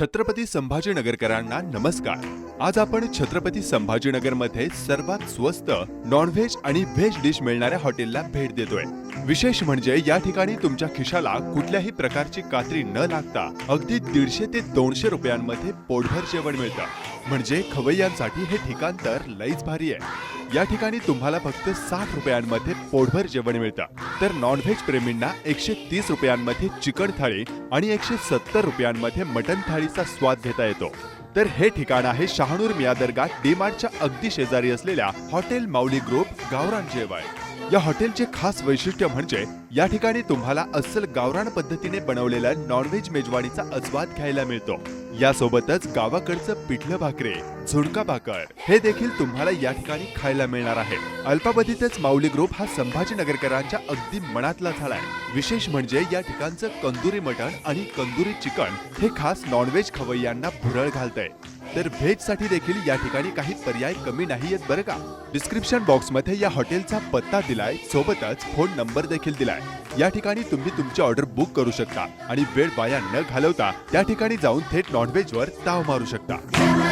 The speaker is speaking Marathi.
छत्रपती संभाजीनगरकरांना नमस्कार. आज आपण छत्रपती संभाजीनगरमध्ये सर्वात स्वस्त नॉनव्हेज आणि व्हेज डिश मिळणाऱ्या हॉटेलला भेट देतोय. विशेष म्हणजे या ठिकाणी तुमच्या खिशाला कुठल्याही प्रकारची कात्री न लागता अगदी दीडशे ते दोनशे रुपयांमध्ये पोटभर जेवण मिळतं. म्हणजे खवय्यांसाठी हे ठिकाण तर लईच भारी आहे. या ठिकाणी तुम्हाला फक्त साठ रुपयांमध्ये पोटभर जेवण मिळतं. तर नॉनव्हेज प्रेमींना एकशे तीस रुपयांमध्ये चिकन थाळी आणि एकशे सत्तर रुपयांमध्ये मटन थाळीचा स्वाद घेता येतो. तर हे ठिकाण आहे शहाणूर मियादरगा डीमार्टच्या अगदी शेजारी असलेल्या हॉटेल माऊली ग्रुप गावरान जेवण या हॉटेलचे खास वैशिष्ट्य म्हणजे या ठिकाणी तुम्हाला अस्सल गावरान पद्धतीने बनवलेल्या नॉनव्हेज मेजवानीचा आस्वाद घ्यायला मिळतो. यासोबतच गावाकडचं पिठलं भाकरे झुणका भाकर हे देखील तुम्हाला या ठिकाणी खायला मिळणार आहे. अल्पावधीतच माऊली ग्रुप हा संभाजीनगरकरांच्या अगदी मनातला झालाय. विशेष म्हणजे या ठिकाणचं कंदुरी मटण आणि कंदुरी चिकन हे खास नॉनव्हेज खवय्यांना भुरळ घालतंय. तर व्हेजसाठी देखील या ठिकाणी काही पर्याय कमी नाही आहेत बरं का? डिस्क्रिप्शन बॉक्समध्ये या हॉटेलचा पत्ता दिलाय सोबतच फोन नंबर देखील दिलाय. या ठिकाणी तुम्ही तुमची ऑर्डर बुक करू शकता आणि वेळ वाया न घालवता त्या ठिकाणी जाऊन थेट नॉनव्हेज वर ताव मारू शकता.